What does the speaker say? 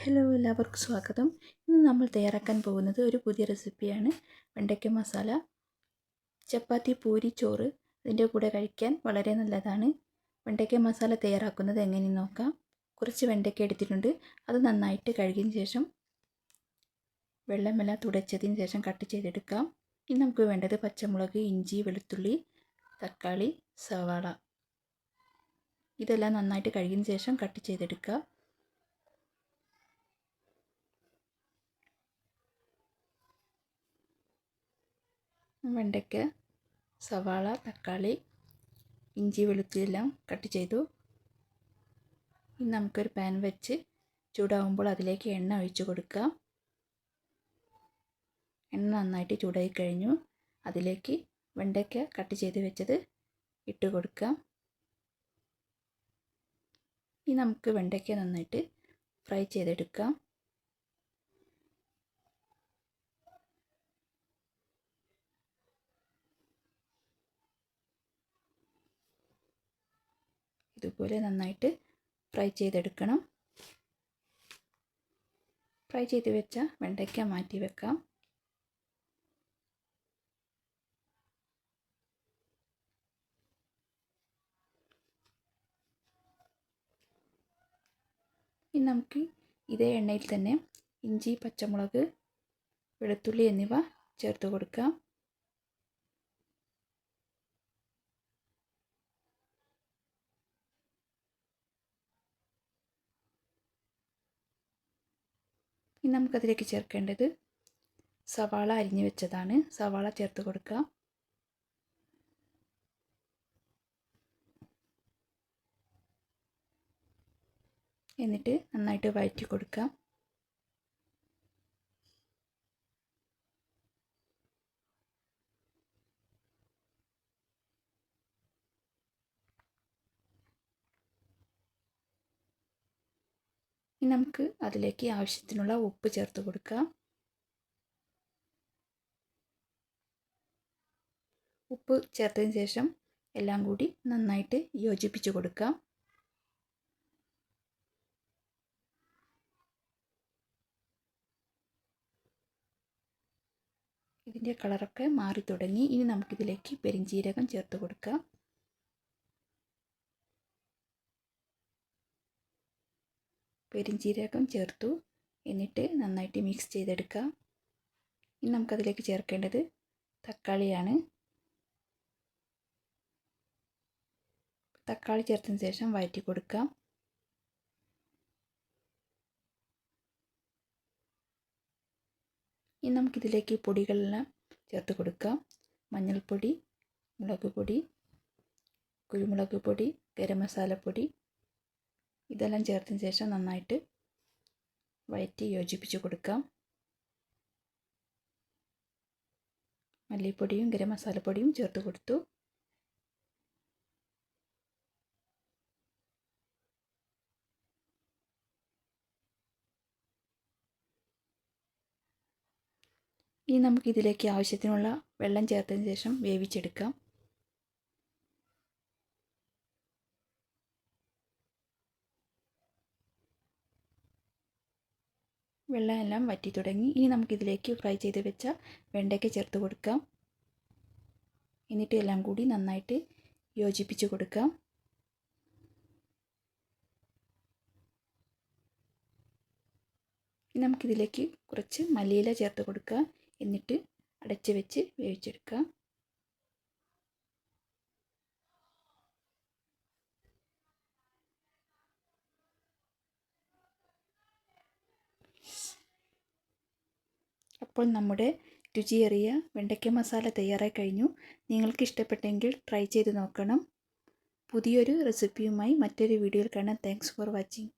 Hello എല്ലാവർക്കും സ്വാഗതം. ഇന്ന് നമ്മൾ തയ്യാറാക്കാൻ പോകുന്നത് ഒരു പുതിയ റെസിപ്പിയാണ്. വെണ്ടയ്ക്ക മസാല ചപ്പാത്തി പൂരി ചോറ് ഇതിന്റെ കൂടെ കഴിക്കാൻ വളരെ നല്ലതാണ്. വെണ്ടയ്ക്ക മസാല തയ്യാറാക്കുന്നത് എങ്ങനെയെന്ന് നോക്കാം. കുറച്ച് വെണ്ടയ്ക്ക എടുത്തിട്ടുണ്ട്. അത് നന്നായിട്ട് കഴുകിയതിന് ശേഷം വെള്ളമെല്ലാം തുടച്ചതിന് ശേഷം കട്ട് ചെയ്തെടുക്കാം. ഇനി നമുക്ക് വേണ്ടത് പച്ചമുളക് ഇഞ്ചി വെളുത്തുള്ളി തക്കാളി സവാള. ഇതെല്ലാം നന്നായിട്ട് കഴുകിയതിന് ശേഷം കട്ട് ചെയ്തെടുക്കുക. വെണ്ടയ്ക്ക സവാള തക്കാളി ഇഞ്ചി വെളുത്തുള്ളി എല്ലാം കട്ട് ചെയ്തു. ഇനി നമുക്കൊരു പാൻ വെച്ച് ചൂടാവുമ്പോൾ അതിലേക്ക് എണ്ണ ഒഴിച്ചു കൊടുക്കുക. എണ്ണ നന്നായിട്ട് ചൂടായി കഴിഞ്ഞു. അതിലേക്ക് വെണ്ടയ്ക്ക കട്ട് ചെയ്ത് വെച്ചത് ഇട്ട് കൊടുക്കാം ഇനി നമുക്ക് വെണ്ടയ്ക്ക നന്നായിട്ട് ഫ്രൈ ചെയ്തെടുക്കാം. ഇതുപോലെ നന്നായിട്ട് ഫ്രൈ ചെയ്തെടുക്കണം. ഫ്രൈ ചെയ്ത് വെച്ച വെണ്ടയ്ക്ക മാറ്റി വെക്കാം. ഇനി നമുക്ക് ഇതേ എണ്ണയിൽ തന്നെ ഇഞ്ചി പച്ചമുളക് വെളുത്തുള്ളി എന്നിവ ചേർത്ത് കൊടുക്കാം. ഇനി നമുക്കതിലേക്ക് ചേർക്കേണ്ടത് സവാള അരിഞ്ഞു വെച്ചതാണ്. സവാള ചേർത്ത് കൊടുക്കുക എന്നിട്ട് നന്നായിട്ട് വഴറ്റി കൊടുക്കുക ഇനി നമുക്ക് അതിലേക്ക് ആവശ്യത്തിനുള്ള ഉപ്പ് ചേർത്ത് കൊടുക്കാം. ഉപ്പ് ചേർത്തതിന് ശേഷം എല്ലാം കൂടി നന്നായിട്ട് യോജിപ്പിച്ച് കൊടുക്കാം. ഇതിന്റെ കളറൊക്കെ മാറി തുടങ്ങി. ഇനി നമുക്കിതിലേക്ക് പെരിഞ്ചീരകം ചേർത്ത് കൊടുക്കാം. പെരിഞ്ചീരകം ചേർത്തു. എന്നിട്ട് നന്നായിട്ട് മിക്സ് ചെയ്തെടുക്കുക. ഇനി നമുക്കതിലേക്ക് ചേർക്കേണ്ടത് തക്കാളിയാണ്. തക്കാളി ചേർത്തതിന് ശേഷം വഴറ്റി കൊടുക്കാം ഇനി നമുക്കിതിലേക്ക് പൊടികളെല്ലാം ചേർത്ത് കൊടുക്കാം മഞ്ഞൾപ്പൊടി മുളക് പൊടി കുരുമുളക് പൊടി ഗരം മസാലപ്പൊടി ഇതെല്ലാം ചേർത്തതിന് ശേഷം നന്നായിട്ട് വയറ്റി യോജിപ്പിച്ച് കൊടുക്കാം. മല്ലിപ്പൊടിയും ഗരം മസാലപ്പൊടിയും ചേർത്ത് കൊടുത്തു. ഇനി നമുക്ക് ഇതിലേക്ക് ആവശ്യത്തിനുള്ള വെള്ളം ചേർത്തതിന് ശേഷം വേവിച്ചെടുക്കാം. വെള്ളം എല്ലാം വറ്റി തുടങ്ങി. ഇനി നമുക്കിതിലേക്ക് ഫ്രൈ ചെയ്ത് വെച്ച വെണ്ടയ്ക്ക ചേർത്ത് കൊടുക്കാം. എന്നിട്ട് എല്ലാം കൂടി നന്നായിട്ട് യോജിപ്പിച്ച് കൊടുക്കാം. നമുക്കിതിലേക്ക് കുറച്ച് മല്ലിയില ചേർത്ത് കൊടുക്കുക എന്നിട്ട് അടച്ച് വെച്ച് വേവിച്ചെടുക്കാം. അപ്പോൾ നമ്മുടെ രുചിയേറിയ വെണ്ടയ്ക്ക മസാല തയ്യാറായി കഴിഞ്ഞു. നിങ്ങൾക്ക് ഇഷ്ടപ്പെട്ടെങ്കിൽ ട്രൈ ചെയ്ത് നോക്കണം. പുതിയൊരു റെസിപ്പിയുമായി മറ്റൊരു വീഡിയോയിൽ കാണാം. Thanks for watching.